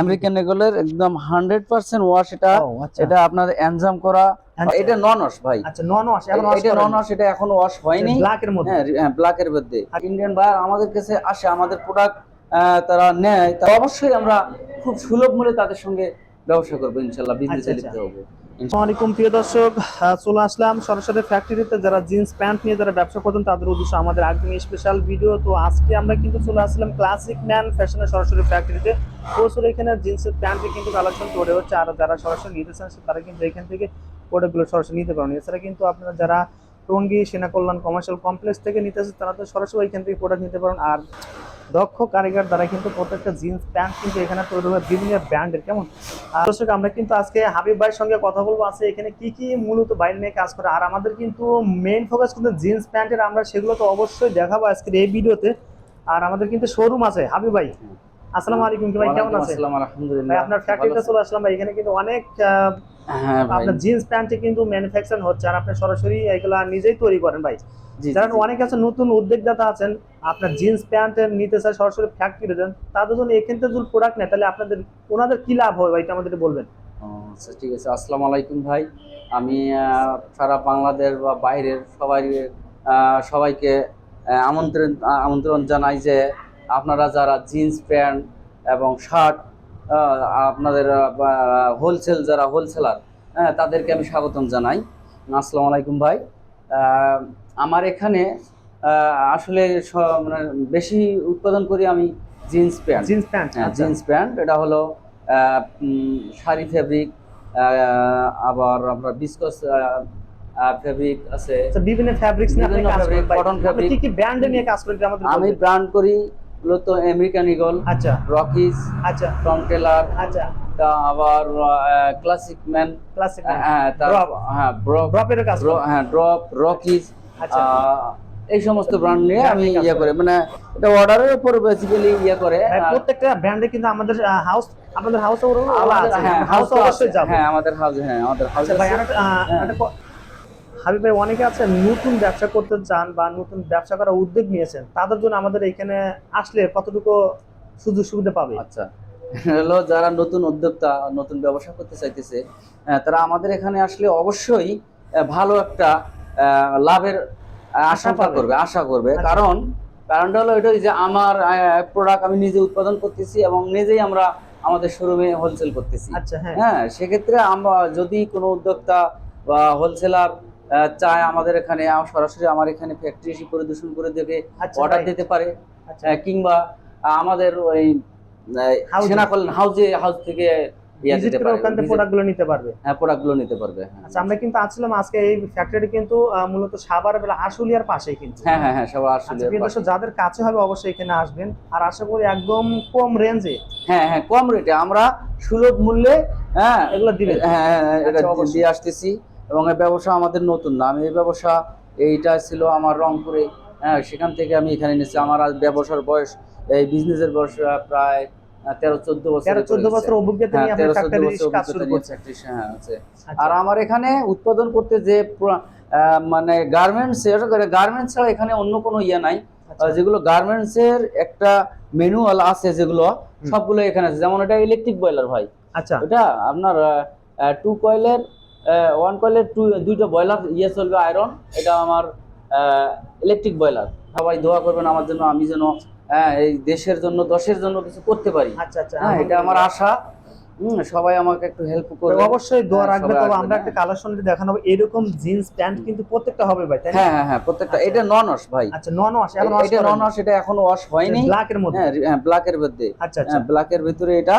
American এগুলোর একদম hundred percent wash এটা আচ্ছা। এটা আপনার এনজাম করা আচ্ছা। এটা নন ওয়াশ ভাই। আচ্ছা নন ওয়াশ এখন এটা নন ওয়াশ এটা এখনও ওয়াশ হয়নি। ব্ল্যাক এর মধ্যে? হ্যাঁ ব্ল্যাকের মধ্যে। ইন্ডিয়ান বায়ার আমাদের কাছে আসে আমাদের প্রোডাক্ট তারা নেয় তা অবশ্যই আমরা খুব সুলভ মূল্যে তাদের সঙ্গে ব্যবসা করব ইনশাল্লাহ বিজনেসে আচ্ছা, লিখতে হবে। চলে আসলাম ফ্যাক্টরিতে যারা জিন্স প্যান্ট নিয়ে যারা ব্যবসা করতেন তাদের উদ্দেশ্যে আমাদের স্পেশাল ভিডিও তো আজকে আমরা কিন্তু চলে আসলাম ক্লাসিক ফ্যাশনের সরাসরি ফ্যাক্টরিতে এখানে জিন্সের কিন্তু তৈরি হচ্ছে। আর যারা সরাসরি নিতে চান তারা কিন্তু এখান থেকে প্রোডাক্টগুলো সরাসরি নিতে পারেন এছাড়া কিন্তু আপনারা যারা টঙ্গী সেনা কল্যাণ কমার্শিয়াল কমপ্লেক্স থেকে নিতে চান তারা তো সরাসরি থেকে প্রোডাক্ট নিতে পারেন আর দক্ষ কারিগর দ্বারা কিন্তু প্রত্যেকটা জিন্স প্যান্ট কিন্তু এখানে তৈরি হবে বিভিন্ন ব্র্যান্ডের কেমন? আর দর্শক আমরা কিন্তু আজকে হাবিব ভাইয়ের সঙ্গে কথা বলব। আছে এখানে কি কি মূলত বাইরে নিয়ে কাজ করে। আর আমাদের কিন্তু মেইন ফোকাস কিন্তু জিন্স প্যান্টের আমরা সেগুলো তো অবশ্যই দেখাবো আজকের এই ভিডিওতে। আর আমাদের কিন্তু শোরুম আছে। হাবিব ভাই আসসালামু আলাইকুম কি ভাই কেমন আছে আসসালাম আলহামদুলিল্লাহ। আপনার ফ্যাক্টরিতে চলে আসলাম ভাই। এখানে কিন্তু অনেক হ্যাঁ আপনার জিন্স প্যান্টে কিন্তু ম্যানুফ্যাকচার হচ্ছে। আর আপনি সরাসরি এগুলা নিজেই তৈরি করেন ভাই। যারা অনেক আছে নতুন উদ্যোক্তা আছেন আপনার জিন্স প্যান্ট নিতে চায় সরাসরি ফ্যাক্টরি দেন তাদের জন্য থেকে যদি প্রোডাক্ট নেয়, তাহলে আপনাদের, ওনাদের কি লাভ ভাই? এটা আমাদের বলবেন। আচ্ছা ঠিক আছে। আসসালামু আলাইকুম ভাই। আমি সারা বাংলাদেশ বা বাইরের সবাই সবাইকে আমন্ত্রণ আমন্ত্রণ জানাই যে আপনারা যারা জিন্স প্যান্ট এবং শার্ট আপনাদের হোলসেল যারা হোলসেলার হ্যাঁ তাদেরকে আমি স্বাগতম জানাই। আসসালামু আলাইকুম ভাই। আমার এখানে আসলে মানে বেশি উৎপাদন করি আমি জিন্স প্যান্ট। জিন্স প্যান্ট হ্যাঁ জিন্স প্যান্ট এটা হলো শাড়ি ফেব্রিক আবার আপনার বিস্কস ফেব্রিক আছে। আচ্ছা বিভিন্ন ফ্যাব্রিক্স নিয়ে আপনি কাজ করেন আপনি fabric। কি কি ব্র্যান্ডে নিয়ে কাজ করেন আমাদের আমি ব্র্যান্ড করি মূলত আমেরিকান ইগল আচ্ছা। রকিজ আচ্ছা। টম টেলার আচ্ছা। তা আবার ক্লাসিক ম্যান ক্লাসিক হ্যাঁ হ্যাঁ করেন। হ্যাঁ ড্রপ রকিজ আচ্ছা। এই সমস্ত ব্র্যান্ড নিয়ে আমি ইয়ে করে। মানে এটা অর্ডারের উপর বেসিক্যালি ইয়ে করে। প্রত্যেকটা ব্র্যান্ডে কিন্তু আমাদের হাউস আপনাদের হাউসে ওরা আমাদের হ্যাঁ হাউস অবশ্যই। যাবে। হ্যাঁ আমাদের হাউস হ্যাঁ আমাদের হাউস আচ্ছা ভাই হ্যাঁ। হাবিব ভাই অনেকে আছে নতুন ব্যবসা করতে চান বা নতুন ব্যবসা করার উদ্যোগ নিয়েছেন। তাদের জন্য আমাদের এখানে আসলে কতটুকু সুযোগ সুবিধা পাবে? আচ্ছা হলো যারা নতুন উদ্যোক্তা নতুন ব্যবসা করতে চাইতেছে তারা আমাদের এখানে আসলে অবশ্যই ভালো একটা লাভের পাবে। করবে আশা করবে আচ্ছা। কারণ কারণটা হলো এটাই যে আমার প্রোডাক্ট আমি নিজে উৎপাদন করতেছি এবং নিজেই আমরা আমাদের শোরুমে হোলসেল করতেছি আচ্ছা হ্যাঁ হ্যাঁ সেক্ষেত্রে আমরা যদি কোনো উদ্যোক্তা বা হোলসেলার চায় আমাদের এখানে সরাসরি আমার এখানে ফ্যাক্টরি এসে পরিদর্শন করে দেবে আচ্ছা অর্ডার দিতে পারে আচ্ছা। কিংবা আমাদের ওই House-এ। সেনা কল্যাণ হাউসে থেকে ভিজিট করে ওখান থেকে প্রোডাক্ট নিতে পারবে। হ্যাঁ প্রোডাক্টগুলো নিতে পারবে হ্যাঁ। আচ্ছা আমরা কিন্তু আসছিলাম আজকে এই ফ্যাক্টরি কিন্তু মূলত সাভার বেলা আশুলিয়ার পাশেই কিন্তু। হ্যাঁ হ্যাঁ হ্যাঁ সবাই আসলে আচ্ছা যাদের কাছে হবে অবশ্যই এখানে আসবেন। আর আশা করি একদম কম রেঞ্জে হ্যাঁ হ্যাঁ কম রেটে আমরা সুলভ মূল্যে হ্যাঁ এগুলো দিবেন। হ্যাঁ হ্যাঁ, হ্যাঁ, এটা আচ্ছা, দিয়ে আসতেছি। এবং এই ব্যবসা আমাদের নতুন না। আমি এই ব্যবসা এইটা ছিল আমার রংপুরে হ্যাঁ সেখান থেকে আমি এখানে নিয়েছি আমার আজ ব্যবসার বয়স এই বিজনেসের বয়স প্রায় তেরো চোদ্দ বছর তেরো চোদ্দ বছর অভিজ্ঞতা হ্যাঁ নিয়ে তেরো চোদ্দ বছর হ্যাঁ আছে আচ্ছা। আর আমার এখানে উৎপাদন করতে যে মানে গার্মেন্টস গার্মেন্টস ছাড়া এখানে অন্য কোনো ইয়ে নাই। আচ্ছা। যেগুলো গার্মেন্টস এর একটা ম্যানুয়াল আছে যেগুলো সবগুলো এখানে আছে। যেমন এটা ইলেকট্রিক বয়লার ভাই। আচ্ছা। এটা আপনার টু কয়েলের ওয়ান কয়েলের টু দুইটা বয়লার ইয়ে চলবে আয়রন এটা আমার ইলেকট্রিক বয়লার সবাই দোয়া করবেন আমার জন্য আমি যেন আহ, এই দেশের জন্য দশের জন্য কিছু করতে পারি। আচ্ছা আচ্ছা হ্যাঁ এটা আমার আশা। সবাই আমাকে একটু হেল্প করবে। অবশ্যই দোয়া হ্যাঁ, রাখবে তবে আমরা একটা হ্যাঁ। কালেকশন দেখানো এরকম জিন্স প্যান্ট কিন্তু প্রত্যেকটা হবে ভাই তাই হ্যাঁ হ্যাঁ হ্যাঁ প্রত্যেকটা। আচ্ছা। এটা নন ওয়াশ ভাই। আচ্ছা নন ওয়াশ এখন এটা নন ওয়াশ এটা এখনও ওয়াশ হয়নি। ব্ল্যাক এর মধ্যে? হ্যাঁ ব্ল্যাকের মধ্যে। আচ্ছা আচ্ছা। হ্যাঁ ব্ল্যাকের ভিতরে এটা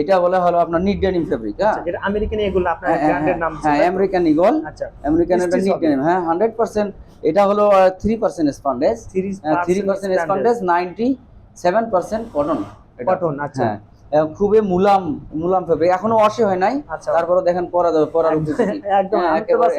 এটা বলে হলো আপনার নিট ডেনিম ফেব্রিক হ্যাঁ। আচ্ছা, এটা আমেরিকান এগুলো আপনার হ্যাঁ, হ্যাঁ, ব্র্যান্ডের নাম হ্যাঁ আমেরিকান ইগল আচ্ছা আমেরিকান এটা নিট ডেনিম হ্যাঁ হান্ড্রেড পার্সেন্ট এটা হলো three percent spandex three percent spandex ninety seven percent cotton cotton আচ্ছা। হ্যাঁ খুবই মুলাম মুলাম ফেব্রিক এখনও ওয়াশে হয় নাই। আচ্ছা। তারপরে দেখেন পরা পরা একদম, হ্যাঁ, একেবারে-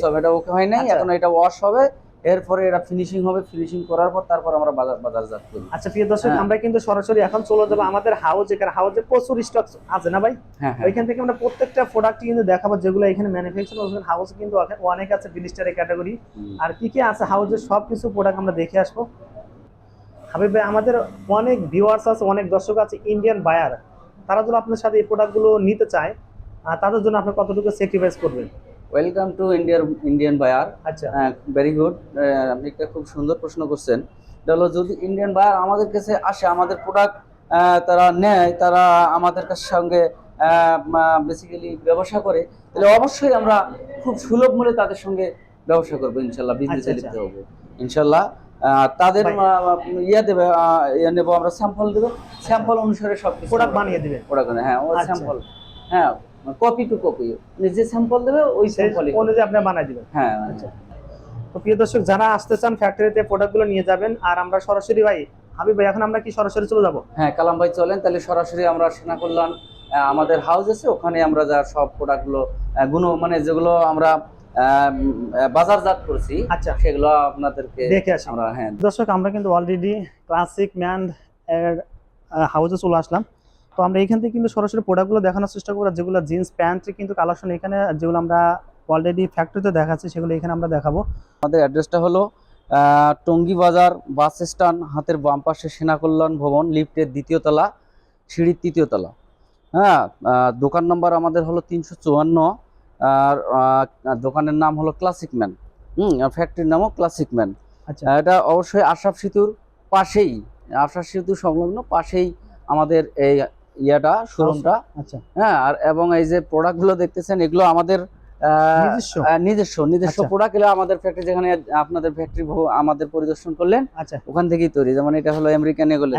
সব এটা ওকে হয় নাই। আচ্ছা। এখন এটা ওয়াশ হবে। এরপরে এটা ফিনিশিং হবে ফিনিশিং করার পর তারপর আমরা বাজার বাজারজাত করব। আচ্ছা প্রিয় দর্শক হ্যাঁ। আমরা কিন্তু সরাসরি এখন চলে যাব আমাদের হাউস এখানে হাউসে প্রচুর স্টক আছে না ভাই? হ্যাঁ হ্যাঁ। ওইখান থেকে আমরা প্রত্যেকটা প্রোডাক্ট কিন্তু দেখাবো যেগুলো এখানে ম্যানুফ্যাকচার ওখানে হাউস কিন্তু অনেক- আছে বিলিস্টারের ক্যাটাগরি আর কি কি আছে হাউসের সব কিছু প্রোডাক্ট আমরা দেখে আসব। হাবিব ভাই আমাদের অনেক ভিউয়ার্স আছে অনেক দর্শক আছে ইন্ডিয়ান বায়ার তারা যদি আপনার সাথে এই প্রোডাক্টগুলো নিতে চায় তাদের জন্য আপনি কতটুকু স্যাক্রিফাইস করবেন? ওয়েলকাম টু ইন্ডিয়ার ইন্ডিয়ান বায়ার আচ্ছা। ভেরি গুড আপনি একটা খুব সুন্দর প্রশ্ন করছেন। এটা হলো যদি ইন্ডিয়ান বায়ার আমাদের কাছে আসে আমাদের প্রোডাক্ট তারা নেয় তারা আমাদের কাছে সঙ্গে বেসিক্যালি ব্যবসা করে তাহলে অবশ্যই আমরা খুব সুলভ মূল্যে তাদের সঙ্গে ব্যবসা করব ইনশাল্লাহ বিজনেসে আচ্ছা, লিখতে আচ্ছা। হবে। ইনশাল্লাহ তাদের ইয়ে দেবে ইয়ে নেব আমরা স্যাম্পল দেবো। স্যাম্পল অনুসারে সব প্রোডাক্ট বানিয়ে দেবে। প্রোডাক্ট হ্যাঁ ও আচ্ছা। স্যাম্পল হ্যাঁ কপি টু কপি যে স্যাম্পল দেবে ওই সেই স্যাম্পলই অনুযায়ী আপনি বানিয়ে দিবেন। হ্যাঁ আচ্ছা। তো প্রিয় দর্শক যারা আসতে চান ফ্যাক্টরিতে প্রোডাক্টগুলো নিয়ে যাবেন আর আমরা সরাসরি ভাই হাবিব ভাই এখন আমরা কি সরাসরি চলে যাব? হ্যাঁ কালাম ভাই চলেন। তাহলে সরাসরি আমরা সেনা কল্যাণ আহ, আমাদের হাউস আছে। ওখানে আমরা যা সব প্রোডাক্টগুলো গুণ মানে যেগুলো আমরা বাজারজাত করছি আচ্ছা। সেগুলো আপনাদেরকে দেখে আসি। আমরা হ্যাঁ। দর্শক আমরা কিন্তু অলরেডি ক্লাসিক ম্যান হাউসে চলে আসলাম। তো আমরা এখান থেকে কিন্তু সরাসরি প্রোডাক্টগুলো দেখানোর চেষ্টা করব। যেগুলো জিন্স প্যান্ট কিন্তু কালেকশন এখানে যেগুলো আমরা অলরেডি ফ্যাক্টরিতে দেখাচ্ছি সেগুলো এখানে আমরা দেখাবো। আমাদের অ্যাড্রেসটা হলো টঙ্গী বাজার বাস স্ট্যান্ড হাতের বাম পাশে সেনা কল্যাণ ভবন লিফটের দ্বিতীয় তলা সিঁড়ির তৃতীয় তলা। হ্যাঁ দোকান নম্বর আমাদের হলো তিনশো চুয়ান্ন আর দোকানের নাম হলো ক্লাসিক ম্যান হুম ফ্যাক্টরির নামও ক্লাসিক ম্যান আচ্ছা। এটা অবশ্যই আশরাফ সেতুর পাশেই আশাফ সেতু সংলগ্ন পাশেই আমাদের এই ইয়াটা শোরুমটা আচ্ছা। হ্যাঁ আর এবং এই যে প্রোডাক্টগুলো দেখতেছেন এগুলো আমাদের নিজস্ব? নিজস্ব নিজস্ব আচ্ছা। প্রোডাক্ট এগুলো আমাদের ফ্যাক্টরি যেখানে আপনাদের ফ্যাক্টরি আমাদের পরিদর্শন করলেন আচ্ছা। ওখান থেকেই তৈরি। যেমন এটা হলো আমেরিকান এগুলো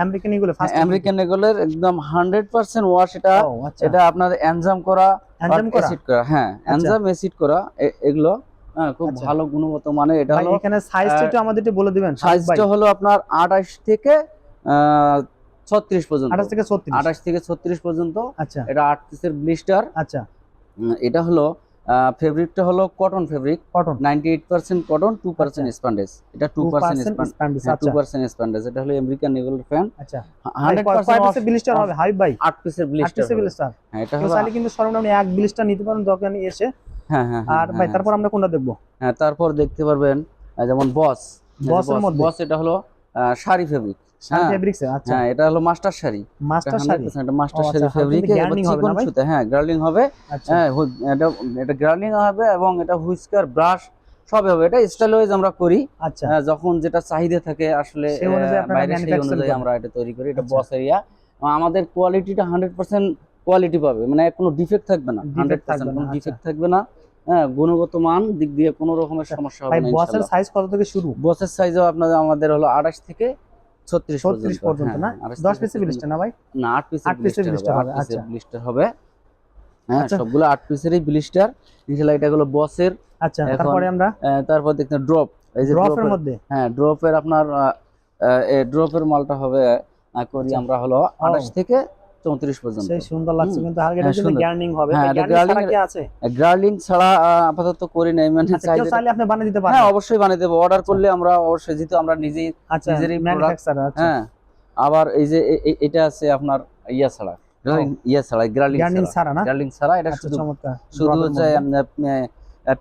আমেরিকান এগোলের একদম হান্ড্রেড পার্সেন্ট ওয়াশ এটা। এটা আপনার এনজাম করা অ্যাসিড করা? হ্যাঁ এনজাম অ্যাসিড করা এগুলো হ্যাঁ খুব। ভালো গুণগত মানে। এটা হলো এখানে সাইজটা একটু আমাদের একটু বলে দিবেন। সাইজটা হলো আপনার আঠাশ থেকে ছত্রিশ পর্যন্ত। 28 থেকে 36 আঠাশ থেকে ছত্রিশ পর্যন্ত। আচ্ছা। এটা আট পিসের ব্লিস্টার। আচ্ছা। এটা হলো ফেব্রিকটা হলো cotton fabric. Cotton. Ninety eight percent cotton two percent আচ্ছা। স্প্যান্ডেজ। এটা টু 2% স্প্যান্ডিস টু আচ্ছা। Percent spandex. এটা হলো আমেরিকান এগুলোর ফ্যান আচ্ছা। হান্ড্রেড কয় পার্সেন্ট পিসের ব্লিস্টার হবে? পিসের আট ব্লিস্টার পিসের ব্লিস্টার। হ্যাঁ এটা হলো কিন্তু সর্বনিম্ন এক ব্লিস্টার নিতে পারেন দোকানে এসে। হ্যাঁ হ্যাঁ হ্যাঁ, আর ভাই হ্যাঁ, তারপর আমরা কোনটা দেখব? হ্যাঁ তারপর দেখতে পারবেন যেমন বস। মধ্যে? বস এটা হলো শাড়ি ফেব্রিক। ফেব্রিক্স আচ্ছা। হ্যাঁ এটা হলো মাস্টার শাড়ি। মাস্টার শাড়ি? এটা মাস্টার শাড়ি আচ্ছা, ফেব্রিক হালকা gardening হবে না ভাই? সুতে হ্যাঁ গার্লিং হবে। আচ্ছা। হ্যাঁ এটা এটা গার্লিং হবে এবং এটা হুইস্কার ব্রাশ সব হবে। এটা স্টাইল ওয়াইজ আমরা করি। আচ্ছা। যখন যেটা চাহিদা থাকে আসলে সেই অনুযায়ী আহ, আপনারা বাইরে সেই অনুযায়ী আমরা এটা তৈরি করি। এটা আচ্ছা। বস এরিয়া আমাদের কোয়ালিটিটা হান্ড্রেড পার্সেন্ট কোয়ালিটি পাবে। মানে কোনো ডিফেক্ট থাকবে না। হান্ড্রেড পার্সেন্ট কোনো আচ্ছা। ডিফেক্ট থাকবে না। হ্যাঁ গুণগত মান দিক দিয়ে কোনো রকমের সমস্যা হবে না বসের সাইজ কত থেকে শুরু? বসের সাইজও আপনাদের আমাদের হলো আঠাশ থেকে ছত্রিশ 36 পর্যন্ত না? 10 পিসের ব্লিস্টার না ভাই? না 8 পিসের ব্লিস্টার হবে পিসের আচ্ছা। ব্লিস্টার হবে। হ্যাঁ আচ্ছা। সবগুলো আট পিসেরই ব্লিস্টার ইনশাআল্লাহ এটা হলো বসের আচ্ছা তারপরে আমরা? তারপর দেখতে ড্রপ এই যে ড্রপের মধ্যে? হ্যাঁ ড্রপের আপনার ড্রপের মালটা হবে করি আচ্ছা। আমরা হলো আঠাশ থেকে চৌত্রিশ পর্যন্ত। সেই সুন্দর লাগছে কিন্তু হালকা হ্যাঁ, কিন্তু। গ্যার্নিং হবে। হ্যাঁ, গ্যার্নিং ছাড়া কি আছে? গ্রার্লিং ছাড়া আপাতত করি নাই মানে আচ্ছা চাইলে চাইলে আপনি বানিয়ে দিতে হ্যাঁ অবশ্যই বানিয়ে দেবো। অর্ডার করলে আমরা অবশ্যই যেহেতু আমরা নিজেই আচ্ছা নিজেরই product, ম্যানুফ্যাকচারার আচ্ছা। হ্যাঁ আবার এই যে এটা আছে আপনার ইয়া ছাড়া। ইয়া ছাড়া গ্যার্নিং ছাড়া। না? গ্রার্লিং ছাড়া এটা আচ্ছা শুধু শুধু হচ্ছে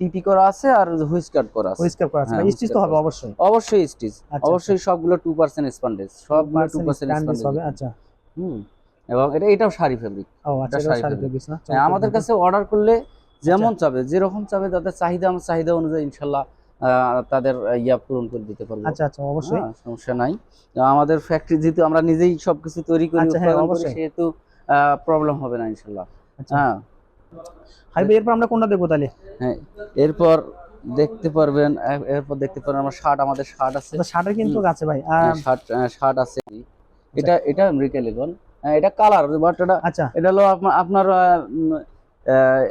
পিপি করা আছে আর হুইস্কার করা আছে। পরিষ্কার করা আছে। হ্যাঁ, স্টিচ তো হবে অবশ্যই। অবশ্যই স্টিচ আচ্ছা, অবশ্যই সবগুলো টু পার্সেন্ট স্পন্ডেজ সবগুলো টু 2% পার্সেন্ট স্ট্যান্ডিস হবে আচ্ছা। হুম। এবং এটা এটাও শাড়ি ফেব্রিক আচ্ছা না হ্যাঁ, আমাদের কাছে অর্ডার করলে যেমন আচ্ছা। চাবে যেরকম চাবে তাদের চাহিদা আমার চাহিদা অনুযায়ী ইনশাল্লাহ তাদের ইয়া পূরণ করে দিতে পারব। আচ্ছা আচ্ছা অবশ্যই। হ্যাঁ, সমস্যা নাই। আমাদের ফ্যাক্টরি যেহেতু আমরা নিজেই সবকিছু তৈরি করি আচ্ছা, হ্যাঁ। সেহেতু প্রবলেম হবে না ইনশাল্লাহ। আচ্ছা। হ্যাঁ। হাই ভাই এরপর আমরা কোনটা দেখব তাহলে? হ্যাঁ এরপর দেখতে পারবেন এরপর দেখতে পারবেন আমার শার্ট আমাদের শার্ট আছে। আচ্ছা শার্টের কিন্তু আছে ভাই শার্ট শার্ট আছে। এটা এটা আমেরিকা লেগন এটা কালার বাট এটা আচ্ছা। এটা হলো আপনার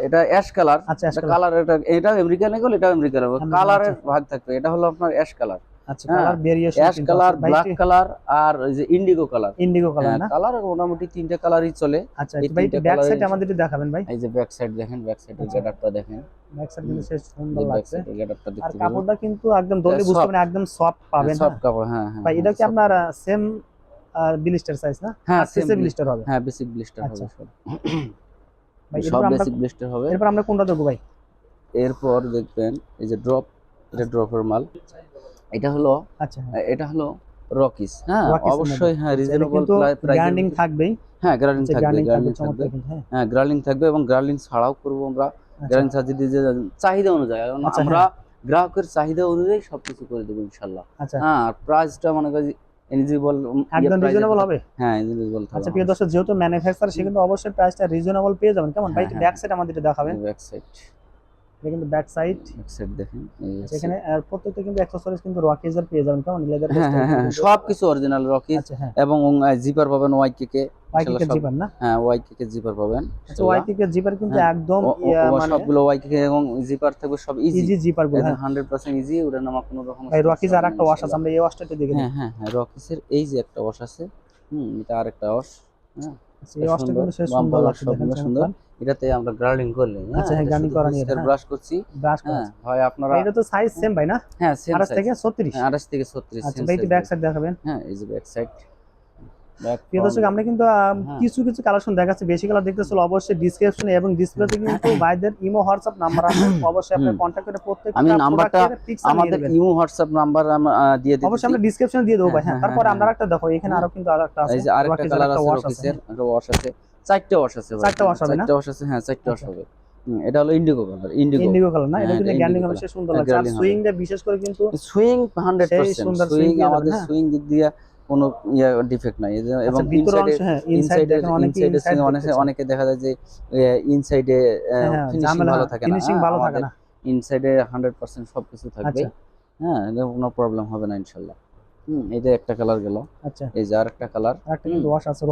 এটা অ্যাশ কালার আচ্ছা এটা কালার এটা এটা আমেরিকান এগোল এটা আমেরিকান কালারের ভাগ থাকবে। এটা হলো আপনার অ্যাশ কালার আচ্ছা হ্যাঁ, colour variation ash colour black colour আর ওই যে ইন্ডিগো কালার ইন্ডিগো কালার না? কালার মোটামুটি তিনটা কালারই চলে। আচ্ছা ভাই ব্যাক সাইড আমাদের দেখাবেন ভাই। এই যে ব্যাক সাইড দেখেন ব্যাক আচ্ছা। দেখেন। ব্যাক সাইড কিন্তু বেশ সুন্দর লাগছে। সাইডের গেটআপটা আর কাপড়টা কিন্তু একদম হ্যাঁ, বুঝতে। পারবেন একদম সফট পাবেন সব হ্যাঁ। কাপড় হ্যাঁ হ্যাঁ ভাই এটা কি আপনার সেম বিলিস্টার সাইজ না? হ্যাঁ আর বিলিস্টার হবে। হ্যাঁ বেসিক ব্লিস্টার আচ্ছা। হবে সব ভাই সব বেসিক ব্লিস্টার হবে। এরপর আমরা কোনটা দেখব ভাই? এরপর দেখবেন এই যে ড্রপ এটা ড্রপের মাল। এটা হলো আচ্ছা। হ্যাঁ। এটা হলো রকিস হ্যাঁ অবশ্যই হ্যাঁ রিজনেবল প্রাইস গ্রাইন্ডিং থাকবেই। হ্যাঁ যে থাকবে গ্রাইন্ডিং থাকবে হ্যাঁ। হ্যাঁ গ্রালিং থাকবে এবং গ্রালিং ছাড়াও করব আমরা। আচ্ছা। ছাড়া যদি চাহিদা অনুযায়ী আচ্ছা, আমরা গ্রাহকের চাহিদা অনুযায়ী সবকিছু করে দেবো ইনশাল্লাহ। আচ্ছা। হ্যাঁ আর প্রাইসটা মনে করি এলিজিবল একদম রিজনেবল হবে? হ্যাঁ এলিজিবল আচ্ছা প্রিয় দর্শক যেহেতু ম্যানুফ্যাকচার সেক্ষেত্রে অবশ্যই প্রাইসটা রিজনেবল পেয়ে যাবেন। কেমন? ভাই হ্যাঁ, হ্যাঁ। ব্যাক সাইড আমাদের দেখাবেন। ব্যাক সাইড এটা কিন্তু ব্যাক সাইড ব্যাক সাইড দেখেন এখানে আর প্রত্যেকটা কিন্তু অ্যাকসেসরিজ কিন্তু রকিজের পেয়ে যাবেন কেমন লেদার হ্যাঁ হ্যাঁ হ্যাঁ সব কিছু অরিজিনাল আচ্ছা হ্যাঁ। এবং জিপার পাবেন ওয়াইকে কে সব- জিপার না? হ্যাঁ ওয়াইকে কে জিপার পাবেন। আচ্ছা ওয়াইকিকে জিপার কিন্তু একদম ও- ও- ও মানে সবগুলো ওয়াইকে এবং জিপার থাকবে সব ইজি ইজি জিপারগুলো হ্যাঁ। হান্ড্রেড পার্সেন্ট ইজি ওটা নামা কোনো রকম ভাই রকিজ আর একটা ওয়াশ আছে আমরা এই ওয়াশটা দেখে হ্যাঁ হ্যাঁ হ্যাঁ রকিসের এই যে একটা ওয়াশ আছে হুম এটা আরেকটা ওয়াশ হ্যাঁ। আচ্ছা, এই ওয়াশটা কিন্তু সুন্দর লাগছে সুন্দর। এটাতে আমরা করলে আচ্ছা, হ্যাঁ, করা নিয়ে, হ্যাঁ। ব্রাশ করছি। ব্রাশ করা হ্যাঁ হয় আপনারা এটা তো সাইজ সেম ভাই না? হ্যাঁ সেম 28 থেকে 36 হ্যাঁ 28 থেকে 36 আচ্ছা ভাই ব্যাক সাইড দেখাবেন। হ্যাঁ এই যে ব্যাক সাইড প্রিয় দর্শক আমরা কিন্তু হ্যাঁ। কিছু কিছু কালেকশন দেখাচ্ছি। বেশি কালার দেখতে চলো অবশ্যই ডিসক্রিপশনে এবং ডিসপ্লেতে কিন্তু ভাইদের ইমো হোয়াটসঅ্যাপ নাম্বার আছে। অবশ্যই আপনি হুম। কন্ট্যাক্ট করে প্রত্যেক আমি নাম্বারটা- আমাদের ইমো হোয়াটসঅ্যাপ নাম্বার দিয়ে দিচ্ছি অবশ্যই আমরা ডিসক্রিপশনে দিয়ে দেবো ভাই। হ্যাঁ, হ্যাঁ হ্যাঁ, তারপরে হ্যাঁ, আমরা একটা দেখো এখানে হ্যাঁ। আরও কিন্তু আরেকটা আছে এই যে আরেকটা কালার আছে একটা ওয়াশ আছে। চারটে ওয়াশ আছে। চারটে হবে না? চারটে ওয়াশ আছে হ্যাঁ চারটে ওয়াশ আচ্ছা। হবে। এটা হলো indigo colour indigo indigo colour না? এটা হ্যাঁ, কিন্তু গ্যান্ডিং সে সুন্দর হ্যাঁ, লাগছে। আর সুইংটা বিশেষ করে কিন্তু সুইং হান্ড্রেড সেই আমাদের হ্যাঁ। সুইং দিক দিয়ে কোনো ইয়ে ডিফেক্ট নাই। এবং ইনসাইডে হ্যাঁ ইনসাইড ইনসাইডে অনেকে অনেকে অনেকে দেখা যায় যে ইনসাইডে হ্যাঁ ফিনিশিং ভালো থাকে না। ফিনিশিং হ্যাঁ, ভালো থাকে না। ইনসাইডে হান্ড্রেড পার্সেন্ট সবকিছু থাকবে। আচ্ছা। হ্যাঁ এটা কোনো প্রবলেম হবে না ইনশাল্লাহ। হুম একটা কালার গেল। আচ্ছা। এই যে আর একটা কালার আর একটা কিন্তু ওয়াশ আছে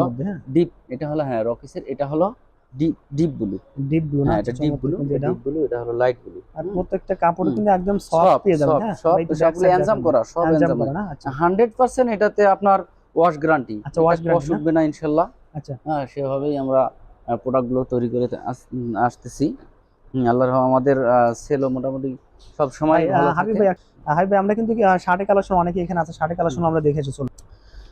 মধ্যে হ্যাঁ? ডিপ এটা হলো হ্যাঁ রকিসের এটা হলো deep deep blue deep blue না? হ্যাঁ এটা ডিপ ব্লু এটা ডিপ ব্লু এটা হলো লাইট ব্লু আর প্রত্যেকটা কাপড় কিন্তু একদম সফট পেয়ে যাবেন হ্যাঁ? সব সবগুলো এনজাম করা সব এনজাম করা না? আচ্ছা। হান্ড্রেড পার্সেন্ট এটাতে আপনার ওয়াশ গ্যারান্টি আচ্ছা, guarantee না? উঠবে না ইনশাল্লাহ। আচ্ছা। হ্যাঁ সেভাবেই আমরা প্রোডাক্টগুলো তৈরি করে আসতেছি। আল্লাহর আমাদের সেলও মোটামুটি সব সময় হাবিব। ভাই হাবিব ভাই আমরা কিন্তু কালেকশন অনেকে এখানে আছে কালেকশন আমরা দেখেছি চল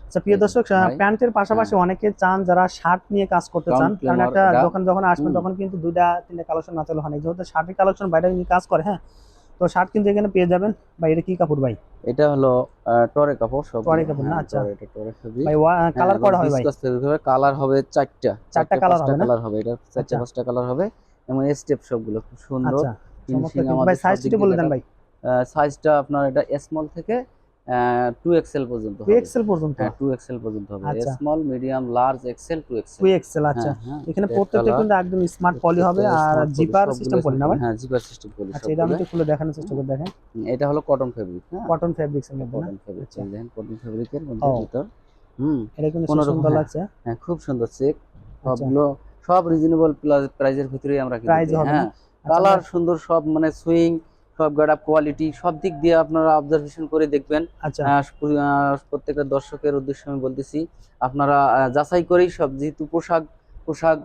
আচ্ছা প্রিয় দর্শক প্যান্টের পাশাপাশি অনেকে চান যারা শার্ট নিয়ে কাজ করতে চান কারণ একটা দোকান যখন আসবেন। তখন কিন্তু দুইটা তিনটা কালেকশন না চলে হয় যেহেতু শার্টের কালেকশন বাইরে নিয়ে কাজ করে হ্যাঁ তো শার্ট কিন্তু এখানে পেয়ে যাবেন। ভাই এটা কি কাপড় ভাই? এটা হলো টরে কাপড় সব টরে কাপড় না? আচ্ছা। এটা টরে ফেব্রিক ভাই কালার করা হয় ভাই? কালার হবে চারটা। চারটা colour হবে কালার হবে এটা চারটা আচ্ছা। পাঁচটা কালার হবে। এবং স্টেপ সবগুলো খুব সুন্দর। আচ্ছা। ভাই সাইজটা বলে দেন ভাই। সাইজটা আপনার এটা স্মল থেকে টু এক্সেল পর্যন্ত টু এক্সেল পর্যন্ত? হ্যাঁ টু এক্সেল পর্যন্ত হবে। Small medium large XL two XL two XL আচ্ছা। এখানে প্রত্যেকটা কিন্তু একদম স্মার্ট পলি হবে। আর জিপার সিস্টেম পলি না ভাই? হ্যাঁ জিপার সিস্টেম পলি আচ্ছা এটা আমি একটু খুলে দেখানোর চেষ্টা করে দেখেন। এটা হলো কটন ফেব্রিক হ্যাঁ। কটন ফেব্রিক্স এর মধ্যে কটন ফেব্রিক আচ্ছা। দেখেন কটন ফেব্রিকের মধ্যে ভিতর। হুম এটা কিন্তু সুন্দর হ্যাঁ। লাগছে। হ্যাঁ খুব সুন্দর চেক আচ্ছা। সবগুলো সব রিজনেবল প্রাইজের ভিতরেই আমরা হবে হ্যাঁ। আচ্ছা, কালার সুন্দর সব মানে সুইং সব গাড়া কোয়ালিটি সব দিক দিয়ে আপনারা অবজারভেশন করে দেখবেন। আচ্ছা। প্রত্যেকটা দর্শকের উদ্দেশ্যে আমি বলতেছি আপনারা যাচাই করেই সব যেহেতু পোশাক পোশাক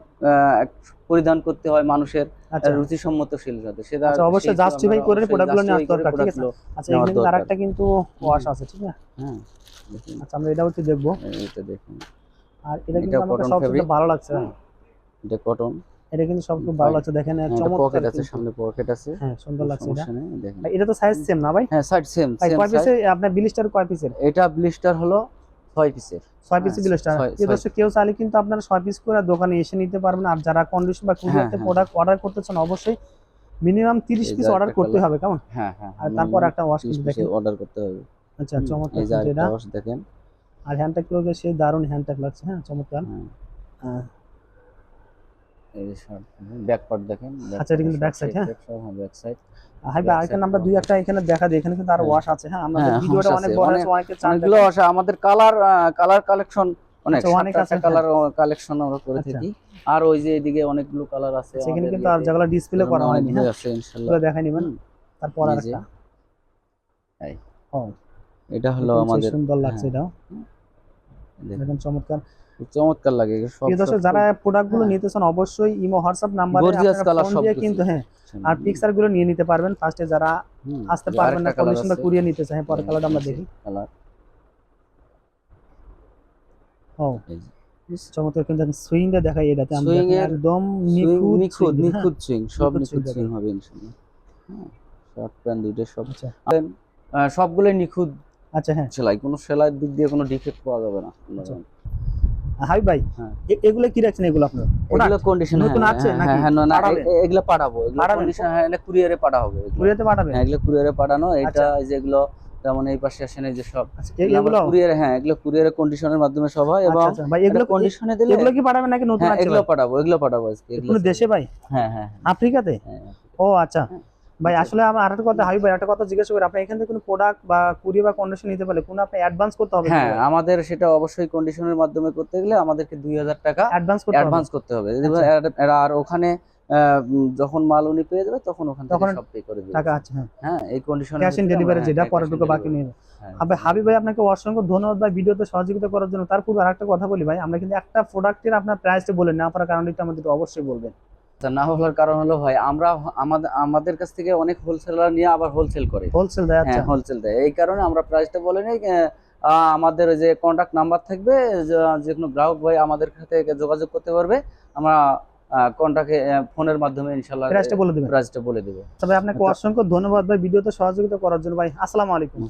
পরিধান করতে হয় মানুষের আচ্ছা। রুচিসম্মতশীল যাতে সেটা অবশ্যই আমরা করে নেওয়া দরকার, ঠিক আছে? আচ্ছা এখানে। আরেকটা কিন্তু ওয়াশ আছে ঠিক আছে? হ্যাঁ আচ্ছা আমরা এটাও একটু দেখব। এটা দেখুন। আর এটা কিন্তু আমাকে cotton ভালো লাগছে। হ্যাঁ, এটা কটন এটা কিন্তু সব খুব ভালো লাগছে দেখেন চমৎকার পকেট আছে সামনে পকেট আছে। হ্যাঁ সুন্দর লাগছে এটা। দেখেন। এটা তো সাইজ সেম না ভাই? হ্যাঁ সাইড সেম ভাই কয় পিসে আপনার বিলিস্টার কয় পিসের এটা ব্লিস্টার হলো ছয় পিসের ছয় পিসের হ্যাঁ, বিলিস্টার এই দর্শক কেউ চাইলে কিন্তু আপনারা ছয় পিস করে দোকানে এসে নিতে পারবেন আর যারা কন্ডিশন বা কুরিয়ারতে হ্যাঁ। প্রোডাক্ট অর্ডার করতে চান অবশ্যই মিনিমাম তিরিশ এই পিস অর্ডার করতে হবে কেমন? হ্যাঁ হ্যাঁ আর তারপর একটা ওয়াশ কিন্তু দেখেন। অর্ডার করতে হবে। আচ্ছা চমৎকার এটা। দেখেন। আর হ্যান্ডটা কি সে দারুণ হ্যান্ডটা লাগছে হ্যাঁ চমৎকার। হ্যাঁ, হ্যাঁ। এই যে ব্যাক পার্ট দেখেন আচ্ছা, এটা কিন্তু part, back side, side, হ্যাঁ? হ্যাঁ ব্যাক সাইড হাই ভাই আরেকটা নাম্বার দুই একটা এখানে দেখা যায় এখানে কিন্তু আর। ওয়াশ আছে হ্যাঁ? আমাদের ভিডিওটা অনেক বড় আছে অনেকে চান অনেকগুলো wash আমাদের কালার কালার কালেকশন অনেক আচ্ছা, অনেক আছে, কালার কালেকশন আমরা করে আচ্ছা। থাকি। আর ওই যে এদিকে অনেকগুলো কালার আছে সেখানে কিন্তু আর যেগুলো ডিসপ্লে করা হয়নি হ্যাঁ? আছে ইনশাআল্লাহ এগুলো দেখাই নিবেন। তারপর আর একটা। এই। ও। এটা হলো আমাদের সুন্দর লাগছে হ্যাঁ, দেখেন চমৎকার। চমৎকার লাগে সব দর্শক যারা প্রোডাক্টগুলো হ্যাঁ। নিতে চান অবশ্যই ইমো হোয়াটসঅ্যাপ নাম্বারে কিন্তু হ্যাঁ আর পিকচারগুলো নিয়ে নিতে পারবেন। ফার্স্টে যারা আসতে পারবেন না আরেকটা colour কন্ডিশন বা আছে। কুরিয়ে নিতে চান পরে কালারটা আমরা দেখি। colour, ও চমৎকার কিন্তু সুইংটা দেখাই এটাতে আমরা এর একদম সুইং নিখুঁত নিখুঁত হ্যাঁ। নিখুঁত সুইং সব নিখুঁত সুইং হবে ইনশাআল্লাহ হ্যাঁ শর্ট প্যান্ট দুইটা সব আচ্ছা। আহ, সবগুলোই নিখুঁত। আচ্ছা হ্যাঁ। সেলাই কোনো সেলাইয়ের দিক দিয়ে কোনো ডিফেক্ট পাওয়া যাবে না। আচ্ছা। হাই ভাই হ্যাঁ। এগুলো কি রাখছেন এগুলো আপনার? এগুলো কন্ডিশন নতুন আছে নাকি? হ্যাঁ না না এগুলো পাঠাবো এগুলো কন্ডিশন হ্যাঁ এগুলো কুরিয়ারে পাঠা হবে পাঠাবেন? হ্যাঁ এগুলো কুরিয়ারে পাঠানো এটা আচ্ছা। যেগুলো যেমন এই পাশে আসেন এই যে সব। আচ্ছা, এগুলো? কুরিয়ারে হ্যাঁ এগুলো কুরিয়ারে কন্ডিশনের মাধ্যমে সব হয় এবং আচ্ছা ভাই এগুলো কন্ডিশনে দিলে এগুলো কি পাঠাবেন নাকি নতুন হ্যাঁ আছে এগুলো পাঠাবো এগুলো পাঠাবো আজকে এগুলো দেশে ভাই? হ্যাঁ হ্যাঁ আফ্রিকাতে? হ্যাঁ ও আচ্ছা। হ্যাঁ। ভাই। আসলে আমার আরেকটা কথা হাই ভাই একটা কথা জিজ্ঞাসা করি আপনি এখান থেকে কোনো প্রোডাক্ট বা কুরিয়ার বা কন্ডিশন নিতে পারলে কোনো আপনি অ্যাডভান্স করতে হবে হ্যাঁ আমাদের সেটা অবশ্যই কন্ডিশনের মাধ্যমে করতে গেলে আমাদেরকে দুই হাজার টাকা অ্যাডভান্স করতে হবে। অ্যাডভান্স করতে হবে। আচ্ছা। আর ওখানে যখন মাল উনি পেয়ে যাবে তখন ওখান থেকে সব পে করে দেবে। টাকা আছে হ্যাঁ। হ্যাঁ এই কন্ডিশনে ক্যাশ ইন ডেলিভারি যেটা পরে ঢুকে বাকি নিয়ে নেবে। আবে হাবিব ভাই আপনাকে অসংখ্য ধন্যবাদ ভাই ভিডিওতে সহযোগিতা করার জন্য। তার পূর্বে আরেকটা কথা বলি ভাই আমরা কিন্তু একটা প্রোডাক্টের আপনার প্রাইসটা বলেন না পারার কারণে আমাদের অবশ্যই বলবেন। তা না বলার কারণ হলো ভাই আমরা আমাদের আমাদের কাছ থেকে অনেক হোলসেলার নিয়ে আবার হোলসেল করে। হোলসেল দেয় আচ্ছা। হ্যাঁ হোলসেল দেয়। এই কারণে আমরা প্রাইসটা বলে নিই আমাদের যে কন্ট্যাক্ট নাম্বার থাকবে যে- কোনো গ্রাহক ভাই আমাদের সাথে যোগাযোগ করতে পারবে আমরা কন্ট্যাক্টে ফোনের মাধ্যমে ইনশাল্লাহ প্রাইসটা বলে দেবেন। প্রাইসটা বলে দেবো। তবে আপনাকে আচ্ছা। অসংখ্য ধন্যবাদ ভাই ভিডিওতে সহযোগিতা করার জন্য ভাই। আসসালামু আলাইকুম।